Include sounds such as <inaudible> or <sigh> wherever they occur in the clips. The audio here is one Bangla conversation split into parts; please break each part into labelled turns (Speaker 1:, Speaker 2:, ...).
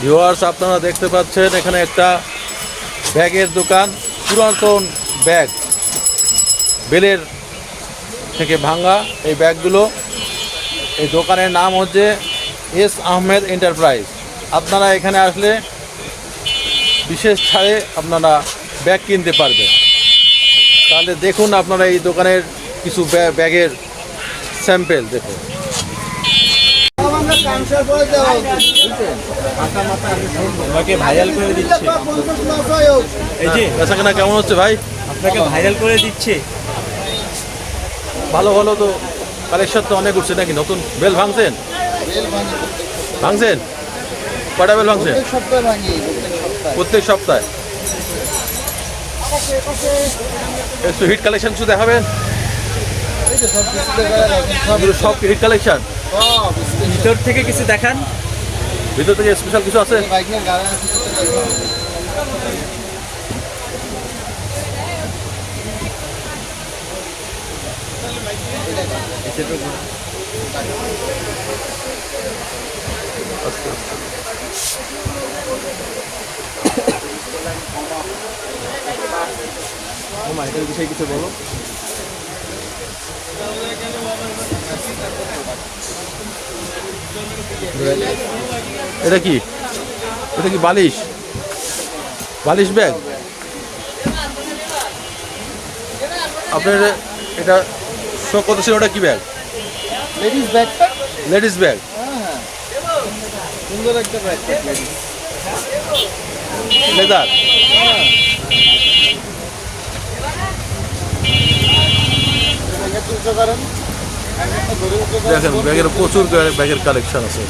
Speaker 1: ভিউয়ার্স আপনারা দেখতে পাচ্ছেন এখানে একটা ব্যাগের দোকান, পুরাতন ব্যাগ। বেলের থেকে ভাঙা এই ব্যাগগুলো। এই দোকানের নাম হচ্ছে এস আহমেদ এন্টারপ্রাইজ। আপনারা এখানে আসলে বিশেষ ছাড়ে আপনারা ব্যাগ কিনতে পারবেন। তাহলে দেখুন আপনারা এই দোকানের কিছু ব্যা- ব্যাগের স্যাম্পেল, দেখুন।
Speaker 2: ভাইরাল করে দিচ্ছে। এই যে
Speaker 1: কেমন হচ্ছে ভাই?
Speaker 2: আপনাকে ভাইরাল করে দিচ্ছে।
Speaker 1: ভালো ভালো তো কালেকশন তো অনেক উঠছে নাকি? নতুন বেল ভাঙছেন? ভাঙছেন? কটা বেল ভাঙছেন
Speaker 3: প্রত্যেক
Speaker 1: প্রত্যেক
Speaker 3: সপ্তাহে।
Speaker 1: সপ্তাহে একটু হিট কালেকশন কিছু দেখাবেন।
Speaker 3: সব
Speaker 1: হিট কালেকশন
Speaker 2: ভিতর থেকে কিছু দেখান।
Speaker 1: ভিতর থেকে স্পেশাল কিছু আছে? <coughs>
Speaker 2: ও বিষয়ে কিছু বলো।
Speaker 1: এটা কি? এটা কি বালিশ? বালিশ ব্যাগ? আপনার এটা শো কত ছিল? ওটা কি ব্যাগ?
Speaker 3: লেডিস ব্যাগটা
Speaker 1: লেডিস ব্যাগ
Speaker 3: হ্যাঁ সুন্দর একটা ব্যাগ
Speaker 1: লেদার
Speaker 3: ব্যাগের
Speaker 1: দেখেন ব্যাগের প্রচুর ব্যাগের কালেকশন আছে।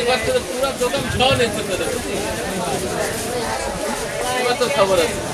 Speaker 4: এবার তো পুরো দোকান এবার তো খবর আছে।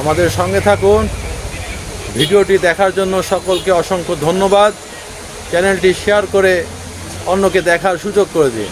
Speaker 1: আমাদের সঙ্গে থাকুন। ভিডিওটি দেখার জন্য সকলকে অসংখ্য ধন্যবাদ। চ্যানেলটি শেয়ার করে অন্যকে দেখার সুযোগ করে দিন।